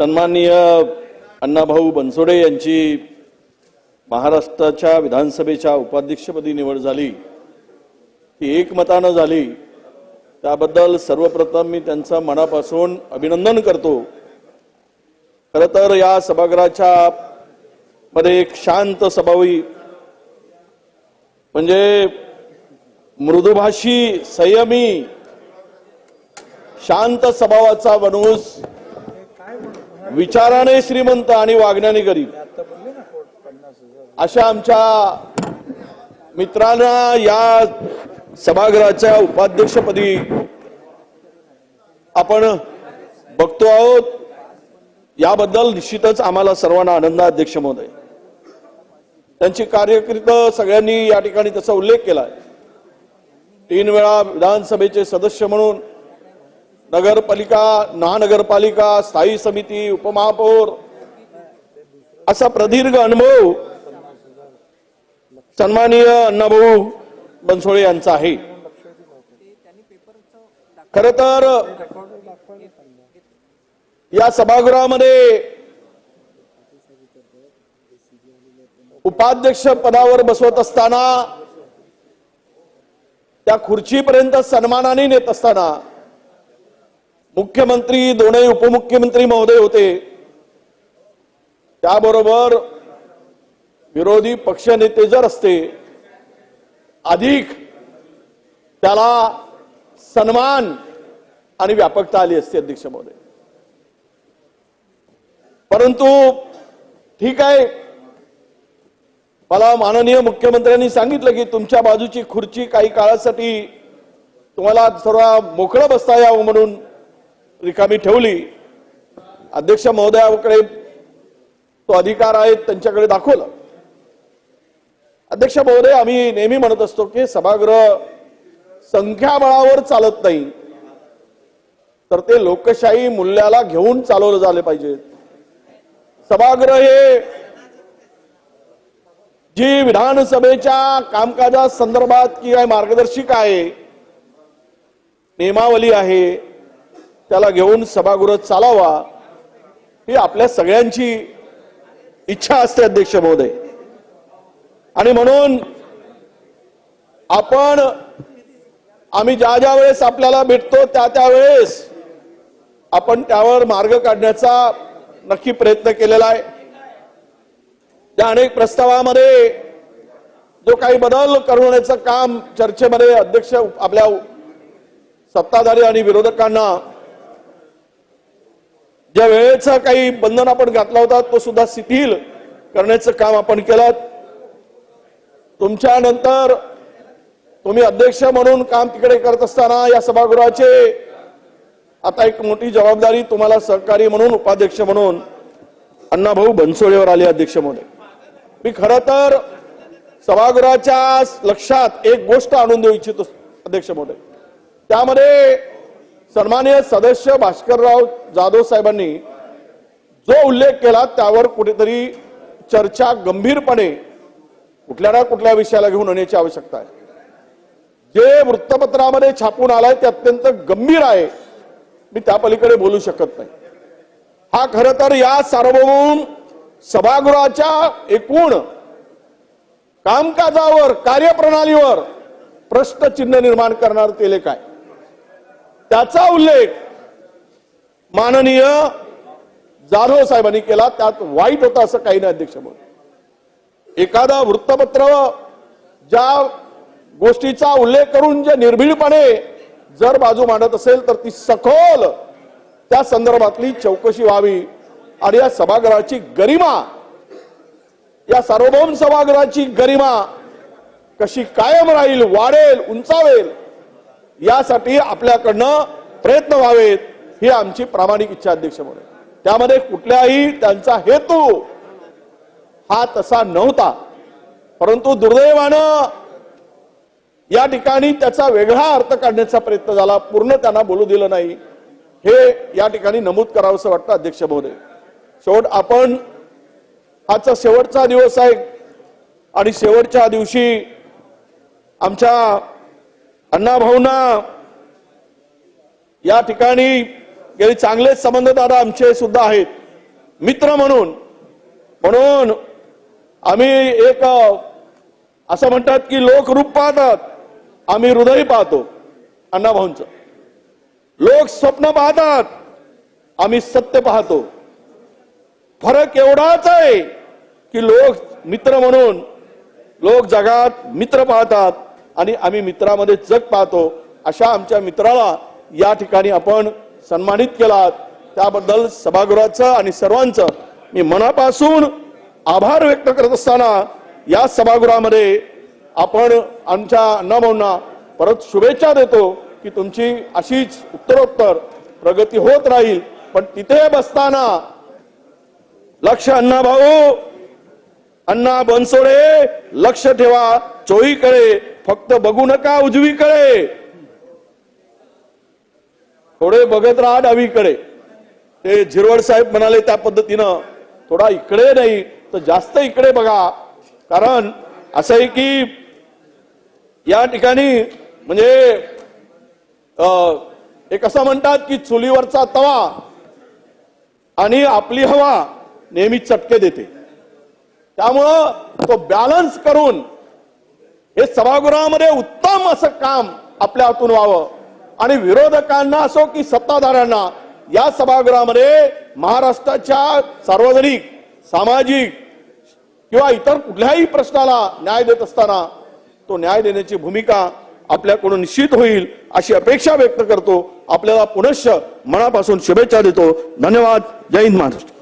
सन्माननीय अण्णाभाऊ बनसोडे यांची महाराष्ट्राच्या विधानसभेच्या उपाध्यक्षपदी निवड झाली. ती एकमतानं झाली. त्याबद्दल सर्वप्रथम मी त्यांचं मनापासून अभिनंदन करतो. खरं तर या सभागृहाच्या मध्ये एक शांत सभावी म्हणजे मृदुभाषी संयमी शांत स्वभावाचा माणूस विचाराने श्रीमंत आणि वागण्याने गरीब. अशा आमच्या मित्रांना या सभागृहाच्या उपाध्यक्षपदी आपण बघतो आहोत. याबद्दल निश्चितच आम्हाला सर्वांना आनंद आहे, अध्यक्ष महोदय. त्यांची कार्यकृत सगळ्यांनी या ठिकाणी त्याचा उल्लेख केला तीन वेळा विधानसभेचे सदस्य म्हणून नगरपालिका महानगरपालिका स्थायी समिती उपमहापौर असा प्रदीर्घ अनुभव सन्माननीय अण्णाभाऊ बनसोळे यांचा आहे. खर तर या सभागृहामध्ये उपाध्यक्ष पदावर बसवत असताना त्या खुर्चीपर्यंत सन्मानाने नेत असताना मुख्यमंत्री दोनही उपमुख्यमंत्री महोदय होते. त्याबरोबर विरोधी पक्षनेते जर असते अधिक त्याला सन्मान आणि व्यापकता आली असते अध्यक्ष महोदय. परंतु ठीक आहे मला माननीय मुख्यमंत्र्यांनी सांगितलं की तुमच्या बाजूची खुर्ची काही काळासाठी तुम्हाला सर्व मोकळं बसता यावं म्हणून रिकामी ठेवली. अध्यक्ष महोदयाकडे तो अधिकार आहे त्यांच्याकडे दाखवला. अध्यक्ष महोदय आम्ही नेहमी म्हणत असतो की सभागृह संख्याबळावर चालत नाही. तर ते लोकशाही मूल्याला घेऊन चालवलं झाले पाहिजेत सभागृह हे जी विधानसभेच्या कामकाजा संदर्भात की काय मार्गदर्शिका आहे नियमावली आहे त्याला घेऊन सभागृह चालावा ही आपल्या सगळ्यांची इच्छा असते अध्यक्ष महोदय. आणि म्हणून आपण आम्ही ज्या ज्या वेळेस आपल्याला भेटतो त्या त्यावेळेस आपण त्यावर मार्ग काढण्याचा नक्की प्रयत्न केलेला आहे. त्या अनेक प्रस्तावामध्ये जो काही बदल करवण्याचं काम चर्चेमध्ये अध्यक्ष आपल्या सत्ताधारी आणि विरोधकांना ज्या वेळेचं काही बंधन आपण घातला होता तो सुद्धा शिथिल करण्याचं काम आपण केलं. तुमच्या नंतर तुम्ही अध्यक्ष म्हणून काम तिकडे करत असताना या सभागृहाचे आता एक मोठी जबाबदारी तुम्हाला सहकारी म्हणून उपाध्यक्ष म्हणून अण्णाभाऊ बनसोडेवर आले अध्यक्ष म्हणून. मी खर तर सभागृहाच्या लक्षात एक गोष्ट आणून देऊ इच्छितो अध्यक्ष महोदय. त्यामध्ये सन्माननीय सदस्य भास्करराव जाधव साहेबांनी जो उल्लेख केला त्यावर कुठेतरी चर्चा गंभीरपणे कुठल्या ना कुठल्या विषयाला घेऊन येण्याची आवश्यकता आहे. जे वृत्तपत्रामध्ये छापून आलाय ते अत्यंत गंभीर आहे. मी त्या पलीकडे बोलू शकत नाही. हा खर तर या सार्वभौम सभागृहाच्या एकूण कामकाजावर कार्यप्रणालीवर प्रश्नचिन्ह निर्माण करणार केले काय त्याचा उल्लेख माननीय जाधव साहेबांनी केला. त्यात वाईट होता असं काही नाही अध्यक्ष म्हणून. एखादा वृत्तपत्र ज्या गोष्टीचा उल्लेख करून जे निर्भीडपणे जर बाजू मांडत असेल तर ती सखोल त्या संदर्भातली चौकशी व्हावी आणि या सभागृहाची गरिमा या सार्वभौम सभागृहाची गरिमा कशी कायम राहील वाढेल उंचावेल यासाठी आपल्याकडनं प्रयत्न व्हावेत ही आमची प्रामाणिक इच्छा अध्यक्ष म्हणून. त्यामध्ये कुठल्याही त्यांचा हेतू हा तसा नव्हता. परंतु दुर्दैवानं या ठिकाणी त्याचा वेगळा अर्थ काढण्याचा प्रयत्न झाला. पूर्ण त्यांना बोलू दिलं नाही. हे या ठिकाणी नमूद करावंसं वाटतं अध्यक्ष महोदय. शेवट आपण आजचा शेवटचा दिवस आहे आणि शेवटच्या दिवशी आमच्या अण्णाभाऊंना या ठिकाणी गेले चांगलेच संबंध दादा आमचे सुद्धा आहेत. मित्र म्हणून. म्हणून आम्ही एक असं म्हणतात की लोक रूप पाहतात आम्ही हृदय पाहतो अण्णाभाऊंचं लोक स्वप्न पाहतात आम्ही सत्य पाहतो. फरक एवढाच आहे की लोक मित्र म्हणून लोक जगात मित्र पाहतात आणि आम्ही मित्रामध्ये जग पाहतो अशा आमच्या मित्राला या ठिकाणी आपण सन्मानित केलात. त्याबद्दल सभागृहाचं आणि सर्वांचं मी मनापासून आभार व्यक्त करत असताना या सभागृहामध्ये आपण आमच्या अण्णाभाऊंना परत शुभेच्छा देतो की तुमची अशीच उत्तरोत्तर प्रगती होत राहील. पण तिथे बसताना लक्ष अण्णा भाऊ अण्णा बनसोडे लक्ष ठेवा चोईकडे फक्त बघू नका उजवीकडे. थोडे बघत राहा डावीकडे. ते झिरवड साहेब म्हणाले त्या पद्धतीनं थोडा इकडे नाही तर जास्त इकडे बघा. कारण असं आहे की या ठिकाणी म्हणजे अं, एक असं म्हणतात की चुलीवरचा तवा आणि आपली हवा नेहमी चटके देते. त्यामुळं तो बॅलन्स करून हे सभागृहामध्ये उत्तम असं काम आपल्या हातून व्हावं. आणि विरोधकांना असो की सत्ताधाऱ्यांना या सभागृहामध्ये महाराष्ट्राच्या सार्वजनिक सामाजिक किंवा इतर कुठल्याही प्रश्नाला न्याय देत असताना तो न्याय देण्याची भूमिका आपल्याकडून निश्चित होईल अशी अपेक्षा व्यक्त करतो. आपल्याला पुनश्च मनापासून शुभेच्छा देतो. धन्यवाद. जय हिंद महाराष्ट्र.